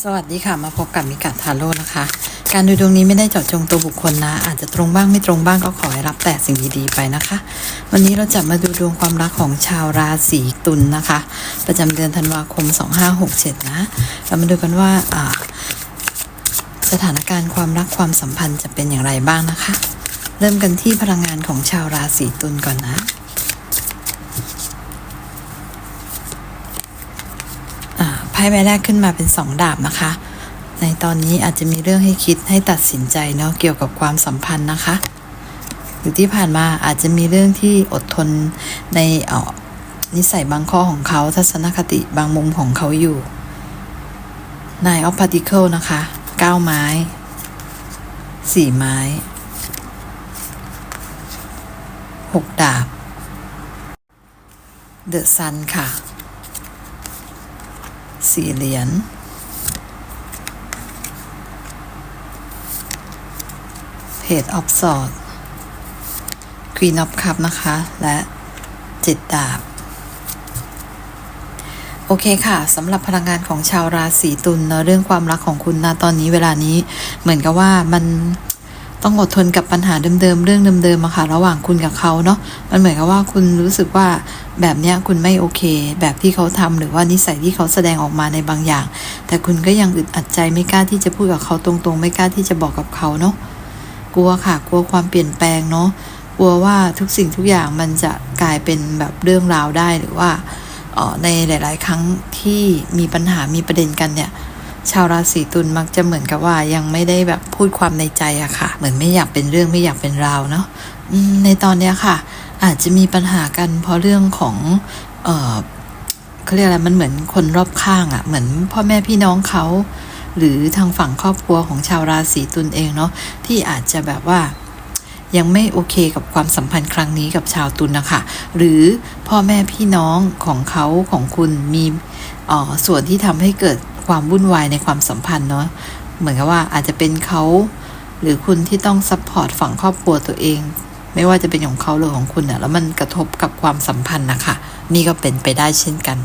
สวัสดีค่ะ มาพบกับมิกาทาโร่นะคะ การดูดวงนี้ไม่ได้เจาะจงตัวบุคคลนะ อาจจะตรงบ้างไม่ตรงบ้างก็ขอให้รับแต่สิ่งดีๆไปนะคะ วันนี้เราจะมาดูดวงความรักของชาวราศีตุลนนะคะ ประจำเดือนธันวาคม 2567 นะ เรามาดูกันว่าอ่าสถานการณ์ความรักความสัมพันธ์จะเป็นอย่างไรบ้างนะคะ เริ่มกันที่พลังงานของชาวราศีตุลก่อนนะ อ่าไพ่ใบแรกขึ้นมาเป็นสองดาบนะคะ ในตอนนี้อาจจะมีเรื่องให้คิดให้ตัดสินใจเนาะเกี่ยวกับความสัมพันธ์นะคะ หรือที่ผ่านมาอาจจะมีเรื่องที่อดทนในอ่อนิสัยบางข้อของเขาทัศนคติบางมุมของเขาอยู่นายออฟพาร์ติเคิลนะคะเก้าไม้สี่ไม้หกดาบ เดอะซันค่ะ สี่เหรียญเพจออฟสอดควีนออฟคัพนะคะ และเจ็ดดาบ โอเคค่ะสำหรับพลังงานของชาวราศีตุลเนอะเรื่องความรักของคุณนะตอนนี้เวลานี้เหมือนกับว่ามัน ต้องอดทนกับปัญหาเดิมๆเรื่องเดิมๆอะค่ะระหว่างคุณกับเขาเนาะมันเหมือนกับว่าคุณรู้สึกว่าแบบเนี้ยคุณไม่โอเค แบบที่เขาทำหรือว่านิสัยที่เขาแสดงออกมาในบางอย่าง แต่คุณก็ยังอึดอัดใจไม่กล้าที่จะพูดกับเขาตรงๆ ไม่กล้าที่จะบอกกับเขาเนาะกลัวค่ะ กลัวความเปลี่ยนแปลงเนาะกลัวว่าทุกสิ่งทุกอย่างมันจะกลายเป็นแบบเรื่องราวได้หรือว่าออในหลาย ๆ ครั้งที่มีปัญหามีประเด็นกันเนี่ย ชาวราศีตุลมักจะเหมือนกับว่ายังไม่ได้แบบพูดความในใจอะค่ะ เหมือนไม่อยากเป็นเรื่องไม่อยากเป็นราวเนาะในตอนเนี้ยค่ะ อาจจะมีปัญหากันเพราะเรื่องของเออเขาเรียกอะไรมันเหมือนคนรอบข้างอะเหมือนพ่อแม่พี่น้องเขาหรือทางฝั่งครอบครัวของชาวราศีตุลเองเนาะที่อาจจะแบบว่ายังไม่โอเคกับความสัมพันธ์ครั้งนี้กับชาวตุลนะคะ หรือพ่อแม่พี่น้องของเขาของคุณมีออส่วนที่ทำให้เกิด ความวุ่นวายในความสัมพันธ์เนาะเหมือนกับว่าอาจจะเป็นเขาหรือคุณที่ต้องซัพพอร์ตฝั่งครอบครัวตัวเอง ไม่ว่าจะเป็นของเขาหรือของคุณอะแล้วมันกระทบกับความสัมพันธ์นะคะนี่ก็เป็นไปได้เช่นกัน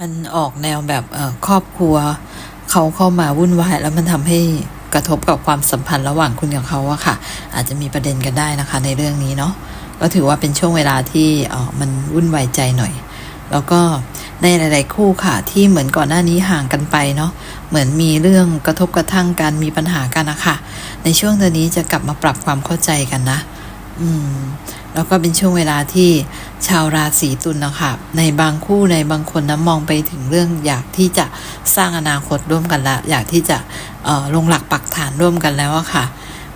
มันออกแนวแบบเออครอบครัวเขาเข้ามาวุ่นวายแล้วมันทำให้กระทบกับความสัมพันธ์ระหว่างคุณกับเขาอะค่ะ อาจจะมีประเด็นกันได้นะคะในเรื่องนี้เนาะก็ถือว่าเป็นช่วงเวลาที่เออมันวุ่นวายใจหน่อย แล้วก็ในหลาย ๆ คู่ค่ะที่เหมือนก่อนหน้านี้ห่างกันไปเนาะเหมือนมีเรื่องกระทบกระทั่งกันมีปัญหากันนะคะในช่วงเดือนนี้จะกลับมาปรับความเข้าใจกันนะ อืมแล้วก็เป็นช่วงเวลาที่ชาวราศีตุลนะคะในบางคู่ในบางคนนะมองไปถึงเรื่องอยากที่จะสร้างอนาคตร่วมกันละ อยากที่จะลงหลักปักฐานร่วมกันแล้วอะค่ะ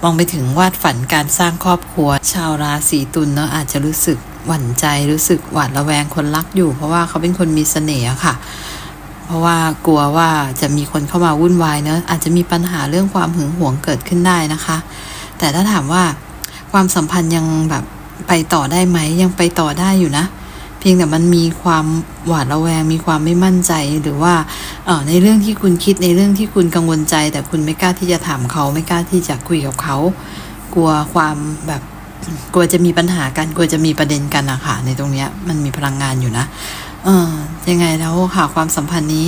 มองไปถึงวาดฝันการสร้างครอบครัว ชาวราศีตุลเนาะอาจจะรู้สึก หวั่นใจรู้สึกหวาดระแวงคนรักอยู่ เพราะว่าเขาเป็นคนมีเสน่ห์ค่ะ เพราะว่ากลัวว่าจะมีคนเข้ามาวุ่นวายเนอะอาจจะมีปัญหาเรื่องความหึงหวงเกิดขึ้นได้นะคะ แต่ถ้าถามว่าความสัมพันธ์ยังแบบไปต่อได้ไหมยังไปต่อได้อยู่นะ เพียงแต่มันมีความหวาดระแวง มีความไม่มั่นใจหรือว่าเอ่อในเรื่องที่คุณคิดในเรื่องที่คุณกังวลใจ แต่คุณไม่กล้าที่จะถามเขาไม่กล้าที่จะคุยกับเขา กลัวความแบบ กลัวจะมีปัญหากันกลัวจะมีประเด็นกันอะค่ะ ในตรงเนี้ย มันมีพลังงานอยู่นะ เออยังไงแล้วค่ะความสัมพันธ์นี้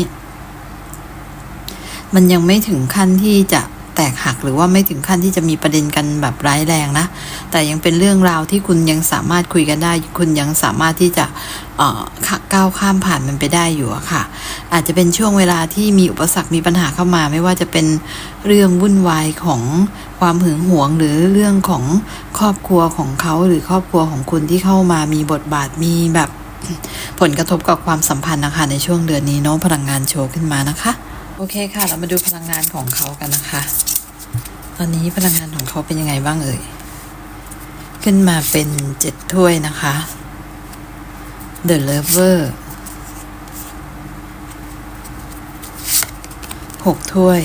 มันยังไม่ถึงขั้นที่จะ แตกหัก หรือว่าไม่ถึงขั้นที่จะมีประเด็นกันแบบร้ายแรงนะ แต่ยังเป็นเรื่องราวที่คุณยังสามารถคุยกันได้ คุณยังสามารถที่จะก้าวข้ามผ่านมันไปได้อยู่ค่ะ อาจจะเป็นช่วงเวลาที่มีอุปสรรคมีปัญหาเข้ามา ไม่ว่าจะเป็นเรื่องวุ่นวายของความหึงหวงหรือเรื่องของครอบครัวของเขาหรือครอบครัวของคุณที่เข้ามามีบทบาทมีแบบผลกระทบกับความสัมพันธ์นะคะในช่วงเดือนนี้เนาะพลังงานโชว์ขึ้นมานะคะ โอเคค่ะ เรามาดูพลังงานของเขากันนะคะ ตอนนี้พลังงานของเขาเป็นยังไงบ้างเอ่ย ขึ้นมาเป็นเจ็ดถ้วยนะคะ The Lover หกถ้วย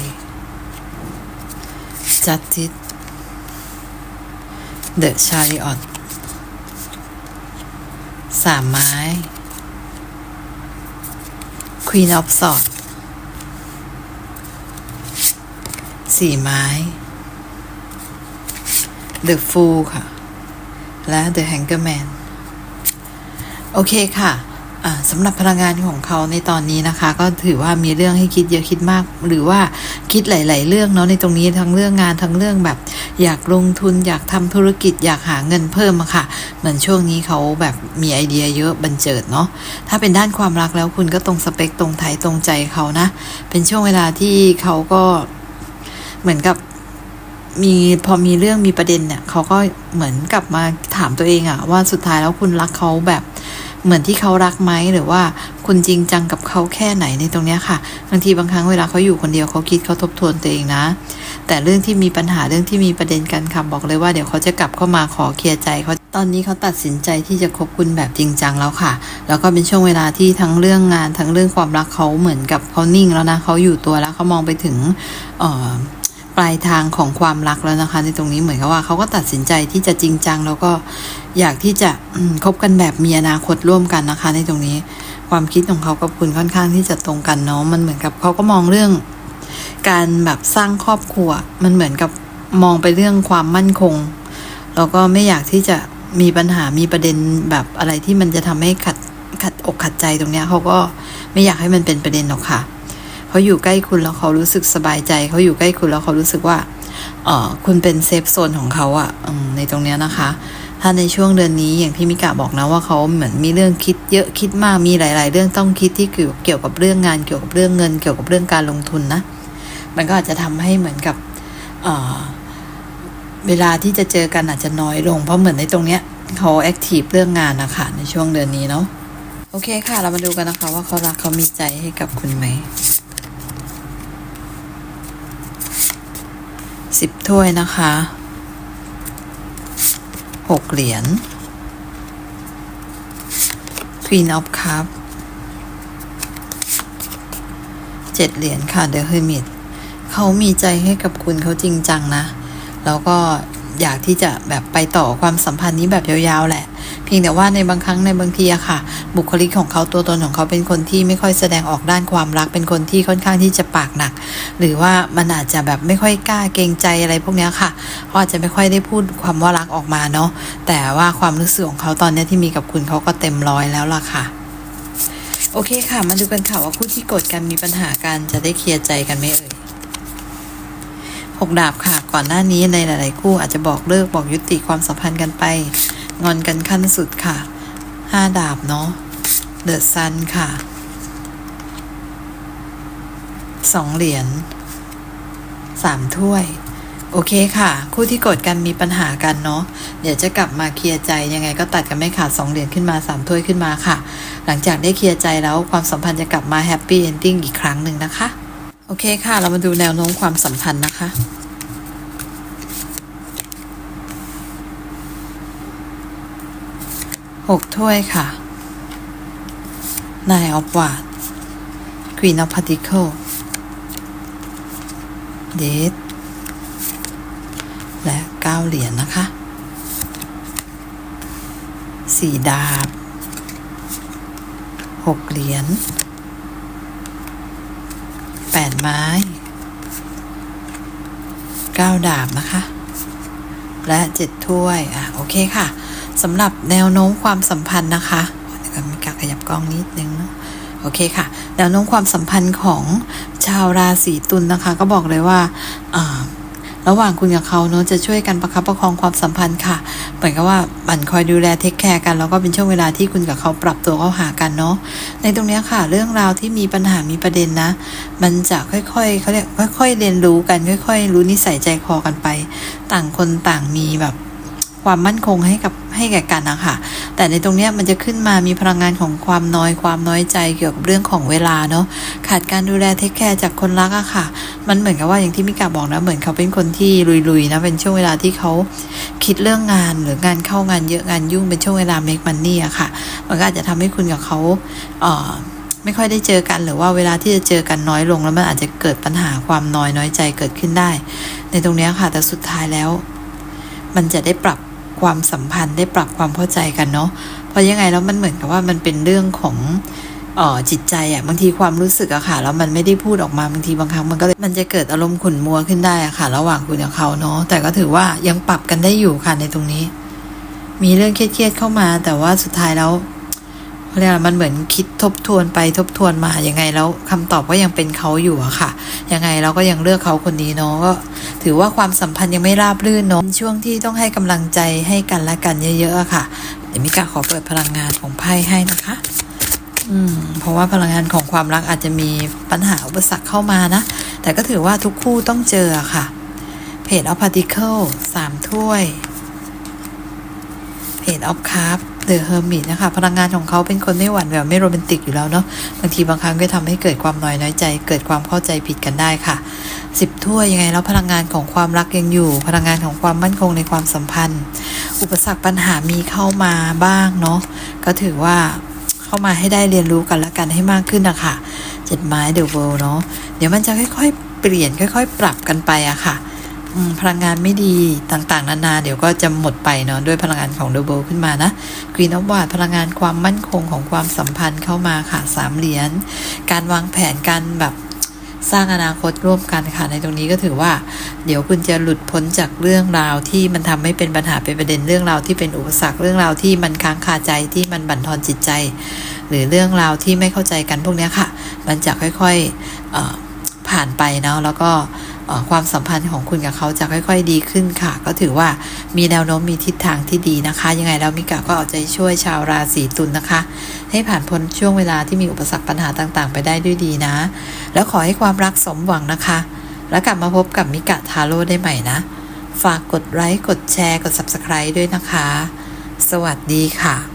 Justice The Chariot สามไม้ Queen of Swords สี่ไม้ The Fool ค่ะ และ The Hangerman โอเคค่ะสำหรับพลังงานของเขาในตอนนี้นะคะ ก็ถือว่ามีเรื่องให้คิดเยอะคิดมาก หรือว่าคิดหลาย ๆ เรื่องเนาะในตรงนี้ทั้งเรื่องงานทั้งเรื่องแบบ อยากลงทุนอยากทำธุรกิจอยากหาเงินเพิ่มอะค่ะ เหมือนช่วงนี้เขาแบบมีไอเดียเยอะบันเจิดเนาะถ้าเป็นด้านความรักแล้วคุณก็ตรงสเปคตรงไทยตรงใจเขานะ เป็นช่วงเวลาที่เขาก็ เหมือนกับมีพอมีเรื่องมีประเด็นเนี่ยเขาก็เหมือนกลับมาถามตัวเองอะว่าสุดท้ายแล้วคุณรักเขาแบบเหมือนที่เขารักไหมหรือว่าคุณจริงจังกับเขาแค่ไหนในตรงเนี้ยค่ะบางทีบางครั้งเวลาเขาอยู่คนเดียวเขาคิดเขาทบทวนตัวเองนะ แต่เรื่องที่มีปัญหาเรื่องที่มีประเด็นกันค่ะบอกเลยว่าเดี๋ยวเขาจะกลับเข้ามาขอเคลียร์ใจเขาตอนนี้เขาตัดสินใจที่จะคบคุณแบบจริงจังแล้วค่ะ แล้วก็เป็นช่วงเวลาที่ทั้งเรื่องงานทั้งเรื่องความรักเขาเหมือนกับเขานิ่งแล้วนะเขาอยู่ตัวแล้วเขามองไปถึงเอ่อ ปลายทางของความรักแล้วนะคะ ในตรงนี้เหมือนกับว่าเขาก็ตัดสินใจที่จะจริงจัง แล้วก็อยากที่จะคบกันแบบมีอนาคตร่วมกันนะคะ ในตรงนี้ความคิดของเขากับคุณค่อนข้างที่จะตรงกันเนาะมันเหมือนกับเขาก็มองเรื่อง การแบบสร้างครอบครัว มันเหมือนกับมองไปเรื่องความมั่นคง แล้วก็ไม่อยากที่จะมีปัญหามีประเด็นแบบอะไรที่มันจะทำให้ขัดขัดอกขัดใจตรงเนี้ยเขาก็ไม่อยากให้มันเป็นประเด็นหรอกค่ะ เขาอยู่ใกล้คุณแล้วเขารู้สึกสบายใจ เขาอยู่ใกล้คุณแล้วเขารู้สึกว่าเออคุณเป็นเซฟโซนของเขาอะอืมในตรงเนี้ยนะคะ ถ้าในช่วงเดือนนี้อย่างที่มิกาบอกนะว่าเขาเหมือนมีเรื่องคิดเยอะคิดมากมีหลาย ๆ เรื่องต้องคิดที่เกี่ยวกับเรื่องงานเกี่ยวกับเรื่องเงิน เกี่ยวกับเรื่องการลงทุนนะ มันก็อาจจะทำให้เหมือนกับเออเวลาที่จะเจอกันอาจจะน้อยลง เพราะเหมือนในตรงเนี้ยเขาแอคทีฟเรื่องงานนะคะในช่วงเดือนนี้เนาะโอเคค่ะ เรามาดูกันนะคะว่าเขารักเขามีใจให้กับคุณไหม สิบถ้วยนะคะหกเหรียญ Queen of Cup เจ็ดเหรียญค่ะ The Hermit เขามีใจให้กับคุณเขาจริงจังนะ แล้วก็อยากที่จะแบบไปต่อความสัมพันธ์นี้แบบยาวๆแหละ พียงแต่ว่าในบางครั้งในบางทีอะค่ะ บุคลิกของเขาตัวตนของเขาเป็นคนที่ไม่ค่อยแสดงออกด้านความรักเป็นคนที่ค่อนข้างที่จะปากหนัก หรือว่ามันอาจจะแบบไม่ค่อยกล้าเกรงใจอะไรพวกนี้ค่ะเขาอาจจะไม่ค่อยได้พูดความว่ารักออกมาเนาะแต่ว่าความรู้สึกของเขาตอนนี้ที่มีกับคุณเขาก็เต็มร้อยแล้วล่ะค่ะโอเคค่ะ มาดูกันค่ะว่าคู่ที่กดกันมีปัญหากันจะได้เคลียร์ใจกันไหมเอ่ยหกดาบค่ะ ก่อนหน้านี้ในหลาย ๆ คู่อาจจะบอกเลิกบอกยุติความสัมพันธ์กันไป งอนกันขั้นสุดค่ะห้าดาบเนาะเดอะซันค่ะสองเหรียญสามถ้วย โอเคค่ะ คู่ที่กดกันมีปัญหากันเนาะเดี๋ยวจะกลับมาเคลียร์ใจยังไงก็ตัดกันไม่ขาดสองเหรียญขึ้นมาสามถ้วยขึ้นมาค่ะ หลังจากได้เคลียร์ใจแล้วความสัมพันธ์จะกลับมาแฮปปี้เอนดิ้งอีกครั้งหนึ่งนะคะ โอเคค่ะ เรามาดูแนวโน้มความสัมพันธ์นะคะ หกถ้วยค่ะ Nine of Wands Queen of Pentacles Death และเก้าเหรียญนะคะสี่ดาบหกเหรียญแปดไม้เก้าดาบนะคะ และเจ็ดถ้วย อะ โอเคค่ะ สำหรับแนวโน้มความสัมพันธ์นะคะเดี๋ยวก่อนมีการขยับกล้องนิดนึงเนาะโอเคค่ะแนวโน้มความสัมพันธ์ของชาวราศีตุลนะคะ ก็บอกเลยว่าระหว่างคุณกับเขาเนอะจะช่วยกันประคับประคองความสัมพันธ์ค่ะ เหมือนกับว่าบันคอยดูแลเทคแคร์กัน แล้วก็เป็นช่วงเวลาที่คุณกับเขาปรับตัวเข้าหากันเนาะในตรงนี้ค่ะ เรื่องราวที่มีปัญหามีประเด็นนะ มันจะค่อยๆเขาเรียกค่อย ๆ เรียนรู้กัน ค่อย ๆ รู้นิสัยใจคอกันไป ต่างคนต่างมีแบบ ความมั่นคงให้กับให้แก่กันนะคะแต่ในตรงนี้มันจะขึ้นมามีพลังงานของความน้อยความน้อยใจเกี่ยวกับเรื่องของเวลาเนาะขาดการดูแลเทคแคร์จากคนรักอะค่ะ มันเหมือนกับว่าอย่างที่มิกาบอกนะเหมือนเขาเป็นคนที่ลุยๆนะเป็นช่วงเวลาที่เขาคิดเรื่องงานหรืองานเข้างานเยอะงานยุ่งเป็นช่วงเวลา make money อะค่ะ มันก็อาจจะทำให้คุณกับเขาเอ่อไม่ค่อยได้เจอกันหรือว่าเวลาที่จะเจอกันน้อยลงแล้วมันอาจจะเกิดปัญหาความน้อยน้อยใจเกิดขึ้นได้ ในตรงนี้ค่ะแต่สุดท้ายแล้ว มันจะได้ปรับ ความสัมพันธ์ได้ปรับความเข้าใจกันเนาะเพราะยังไงแล้วมันเหมือนกับว่ามันเป็นเรื่องของออจิตใจอะบางทีความรู้สึกอะค่ะแล้วมันไม่ได้พูดออกมาบางทีบางครั้งมันก็เลยมันจะเกิดอารมณ์ขุ่นมัวขึ้นได้อะค่ะ ระหว่างคุณกับเขาเนาะแต่ก็ถือว่ายังปรับกันได้อยู่ค่ะในตรงนี้ มีเรื่องเครียดๆเข้ามา แต่ว่าสุดท้ายแล้ว เรียกมันเหมือนคิดทบทวนไปทบทวนมายังไงแล้วคำตอบก็ยังเป็นเขาอยู่อะค่ะ ยังไงเราก็ยังเลือกเขาคนนี้เนาะก็ถือว่าความสัมพันธ์ยังไม่ราบรื่นเนาะช่วงที่ต้องให้กำลังใจให้กันและกันเยอะๆค่ะเดี๋ยวมิกาขอเปิดพลังงานของไพ่ให้นะคะอืมเพราะว่าพลังงานของความรักอาจจะมีปัญหาอุปสรรคเข้ามานะ แต่ก็ถือว่าทุกคู่ต้องเจออะค่ะ เพจออฟพาร์ติเคิลสามถ้วยเพจออฟคาร์ เดอะเฮอร์มิตนะคะ พลังงานของเขาเป็นคนไม่หวั่นแหววไม่โรแมนติกอยู่แล้วเนาะบางทีบางครั้งก็ทำให้เกิดความน้อยน้อยใจ เกิดความเข้าใจผิดกันได้ค่ะสิบถ้วยยังไงแล้วพลังงานของความรักยังอยู่ พลังงานของความมั่นคงในความสัมพันธ์ อุปสรรคปัญหามีเข้ามาบ้างเนาะก็ถือว่าเข้ามาให้ได้เรียนรู้กันและกันให้มากขึ้นนะคะเจ็ดไม้เดอะเวิลด์เนาะเดี๋ยวมันจะค่อยๆเปลี่ยนค่อย ๆ ปรับกันไปอะค่ะ พลังงานไม่ดีต่างๆ นานา เดี๋ยวก็จะหมดไปเนาะด้วยพลังงานของดอะเบิลขึ้นมานะกรีนอ f วาดพลังงานความมั่นคงของความสัมพันธ์เข้ามาค่ะสามเหรียญการวางแผนการแบบสร้างอนาคตร่วมกันค่ะในตรงนี้ก็ถือว่า เดี๋ยวคุณจะหลุดพ้นจากเรื่องราวที่มันทำให้เป็นปัญหาเป็นประเด็นเรื่องราวที่เป็นอุปสรรคเรื่องราวที่มันค้างคาใจที่มันบั่นทอนจิตใจ หรือเรื่องราวที่ไม่เข้าใจกันพวกนี้ค่ะ มันจะค่อยๆผ่านไปเนาะแล้วก็ ความสัมพันธ์ของคุณกับเขาจะค่อย ๆ ดีขึ้นค่ะ ก็ถือว่ามีแนวโน้มมีทิศทางที่ดีนะคะ ยังไงแล้วมิกาก็เอาใจช่วยชาวราศีตุลนะคะ ให้ผ่านพ้นช่วงเวลาที่มีอุปสรรคปัญหาต่างๆ ไปได้ด้วยดีนะ แล้วขอให้ความรักสมหวังนะคะ แล้วกลับมาพบกับมิกะทาโร่ได้ใหม่นะ ฝากกดไลค์กดแชร์กด Subscribe ด้วยนะคะ สวัสดีค่ะ